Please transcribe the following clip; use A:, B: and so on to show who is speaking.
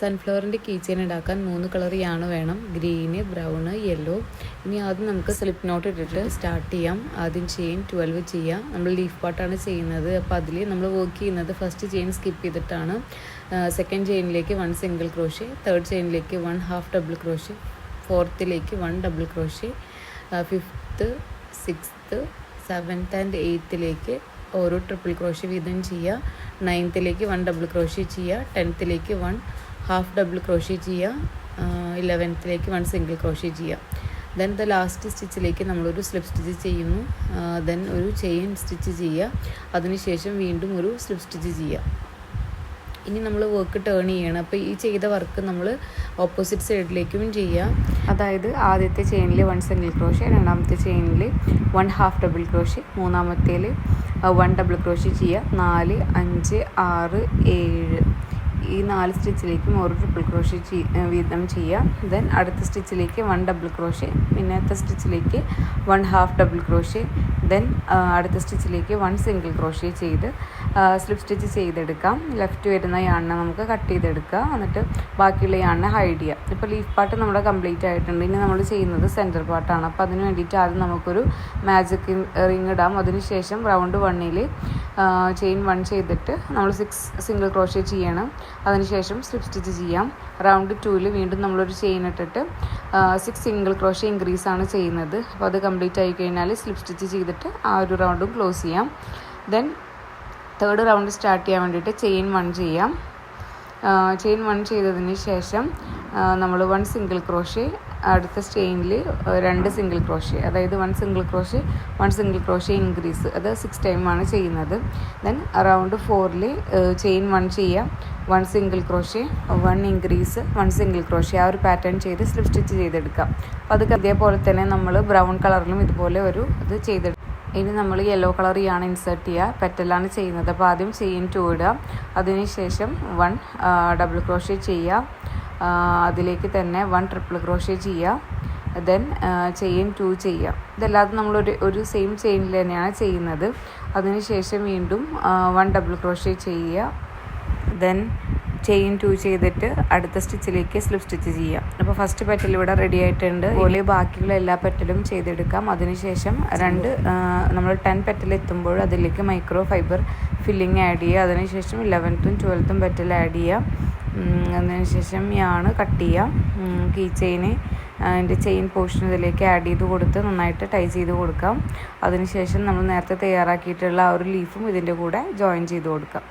A: സൺഫ്ലവറിന്റെ key chain ഉണ്ടാക്കാൻ മൂന്ന് colour യാണ് വേണം. Green brown yellow. ഇനി ആദ്യം നമുക്ക് സ്ലിപ്പ് നോട്ട് ഇട്ടിട്ട് സ്റ്റാർട്ട് ചെയ്യാം. ആദ്യം ചെയിൻ ട്വൽവ് ചെയ്യാം. നമ്മൾ ലീഫ് പാട്ടാണ് ചെയ്യുന്നത്. അപ്പോൾ അതിൽ നമ്മൾ വർക്ക് ചെയ്യുന്നത് ഫസ്റ്റ് ചെയിൻ സ്കിപ്പ് ചെയ്തിട്ടാണ്. സെക്കൻഡ് ചെയിനിലേക്ക് വൺ സിംഗിൾ ക്രോഷ് തേർഡ് ചെയിനിലേക്ക് one half double crochet ഫോർത്തിലേക്ക് one double crochet fifth sixth seventh and എയ്ത്തിലേക്ക് ഓരോ ട്രിപ്പിൾ ക്രോഷ് വീതം ചെയ്യുക. നയൻത്തിലേക്ക് വൺ ഡബിൾ ക്രോഷ് ചെയ്യുക. ടെൻത്തിലേക്ക് വൺ ഹാഫ് ഡബിൾ ക്രോഷേ ചെയ്യുക ഇലവൻത്തിലേക്ക് വൺ സിംഗിൾ ക്രോഷേ ചെയ്യുക ദെൻ ദ ലാസ്റ്റ് സ്റ്റിച്ചിലേക്ക് നമ്മളൊരു സ്ലിപ്പ് സ്റ്റിച്ച് ചെയ്യുന്നു. ദെൻ ഒരു ചെയിൻ സ്റ്റിച്ച് ചെയ്യുക അതിനുശേഷം വീണ്ടും ഒരു സ്ലിപ്പ് സ്റ്റിച്ച് ചെയ്യുക ഇനി നമ്മൾ വർക്ക് ടേൺ ചെയ്യണം. അപ്പോൾ ഈ ചെയ്ത വർക്ക് നമ്മൾ ഓപ്പോസിറ്റ് സൈഡിലേക്കും ചെയ്യാം. അതായത് ആദ്യത്തെ ചെയിനിൽ വൺ സിംഗിൾ ക്രോഷ് രണ്ടാമത്തെ ചെയിനിൽ വൺ ഹാഫ് ഡബിൾ ക്രോഷ് മൂന്നാമത്തേൽ വൺ ഡബിൾ ക്രോഷ് ചെയ്യുക നാല് അഞ്ച് ആറ് ഏഴ്. ഈ നാല് സ്റ്റിച്ചിലേക്കും ഒരു ട്രിപ്പിൾ ചെയ് വീതം ചെയ്യുക ദെൻ അടുത്ത സ്റ്റിച്ചിലേക്ക് വൺ ഡബിൾ ക്രോഷ് പിന്നത്തെ സ്റ്റിച്ചിലേക്ക് one half double crochet then അടുത്ത സ്റ്റിച്ചിലേക്ക് വൺ സിംഗിൾ ക്രോഷ്യ ചെയ്ത് സ്ലിപ്പ് സ്റ്റിച്ച് ചെയ്തെടുക്കാം. ലെഫ്റ്റ് വരുന്ന യാണിനെ നമുക്ക് കട്ട് ചെയ്തെടുക്കുക എന്നിട്ട് ബാക്കിയുള്ള യാണിനെ ഹൈഡ് ചെയ്യുക ഇപ്പോൾ ലീഫ് പാർട്ട് നമ്മുടെ കംപ്ലീറ്റ് ആയിട്ടുണ്ട്. ഇനി നമ്മൾ ചെയ്യുന്നത് സെന്റർ പാർട്ടാണ് അപ്പോൾ അതിന് വേണ്ടിയിട്ട് ആദ്യം നമുക്കൊരു മാജിക് റിങ് ഇടാം. അതിനുശേഷം റൗണ്ട് വണ്ണിൽ ചെയിൻ വൺ ചെയ്തിട്ട് നമ്മൾ സിക്സ് സിംഗിൾ ക്രോഷ്യ ചെയ്യണം. അതിനുശേഷം സ്ലിപ്പ് സ്റ്റിച്ച് ചെയ്യാം. റൗണ്ട് ടൂവിൽ വീണ്ടും നമ്മളൊരു ചെയിൻ ഇട്ടിട്ട് സിക്സ് സിംഗിൾ ക്രോഷ്യ ഇൻക്രീസ് ആണ് ചെയ്യുന്നത്. അപ്പോൾ അത് കംപ്ലീറ്റ് ആയി കഴിഞ്ഞാൽ സ്ലിപ്പ് സ്റ്റിച്ച് ചെയ്തിട്ട് ആ ഒരു റൗണ്ടും ക്ലോസ് ചെയ്യാം. ദെൻ തേർഡ് റൗണ്ട് സ്റ്റാർട്ട് ചെയ്യാൻ വേണ്ടിയിട്ട് ചെയിൻ വൺ ചെയ്യാം. ചെയിൻ വൺ ചെയ്തതിന് ശേഷം നമ്മൾ വൺ സിംഗിൾ ക്രോഷേ അടുത്ത സ്റ്റെയിനിൽ രണ്ട് സിംഗിൾ ക്രോഷേ അതായത് one single crochet one single crochet increase അത് സിക്സ് ടൈമാണ് ചെയ്യുന്നത്. ദെൻ റൗണ്ട് ഫോറിൽ ചെയിൻ വൺ ചെയ്യാം. One single crochet one increase one single crochet ആ ഒരു പാറ്റേൺ ചെയ്ത് സ്ലിപ്പ് സ്റ്റിച്ച് ചെയ്തെടുക്കാം. അപ്പോൾ അത് അതേപോലെ തന്നെ നമ്മൾ ബ്രൗൺ കളറിലും ഇതുപോലെ ഒരു ഇത് ചെയ്തെടുക്കും. ഇനി നമ്മൾ യെല്ലോ കളർ ആണ് ഇൻസേർട്ട് ചെയ്യുക. പെറ്റലാണ് ചെയ്യുന്നത്. അപ്പോൾ ആദ്യം ചെയിൻ ടു ഇടുക. അതിനുശേഷം വൺ ഡബിൾ ക്രോഷേ ചെയ്യുക. അതിലേക്ക് തന്നെ വൺ ട്രിപ്പിൾ ക്രോഷേ ചെയ്യുക. ദെൻ ചെയിൻ ടു ചെയ്യുക. ഇതല്ലാതെ നമ്മളൊരു ഒരു സെയിം ചെയിനിൽ തന്നെയാണ് ചെയ്യുന്നത്. അതിനുശേഷം വീണ്ടും വൺ ഡബിൾ ക്രോഷേ ചെയ്യുക. ദെൻ ചെയിൻ ടു ചെയ്തിട്ട് അടുത്ത സ്റ്റിച്ചിലേക്ക് സ്ലിപ്പ് സ്റ്റിച്ച് ചെയ്യാം. അപ്പോൾ ഫസ്റ്റ് പെറ്റൽ ഇവിടെ റെഡി ആയിട്ടുണ്ട്. അതുപോലെ ബാക്കിയുള്ള എല്ലാ പെറ്റലും ചെയ്തെടുക്കാം. അതിനുശേഷം രണ്ട് നമ്മൾ ടെൻ പെറ്റൽ എത്തുമ്പോൾ അതിലേക്ക് മൈക്രോ ഫൈബർ ഫില്ലിങ് ആഡ് ചെയ്യുക. അതിനുശേഷം ഇലവൻത്തും ട്വൽത്തും പെറ്റൽ ആഡ് ചെയ്യാം. അതിനുശേഷം യാണ് കട്ട് ചെയ്യുക. കീ ചെയിന് അതിന്റെ ചെയിൻ പോർഷൻ ഇതിലേക്ക് ആഡ് ചെയ്ത് കൊടുത്ത് നന്നായിട്ട് ടൈ ചെയ്ത് കൊടുക്കാം. അതിനുശേഷം നമ്മൾ നേരത്തെ തയ്യാറാക്കിയിട്ടുള്ള ആ ഒരു ലീഫും ഇതിന്റെ കൂടെ ജോയിൻ ചെയ്ത് കൊടുക്കാം.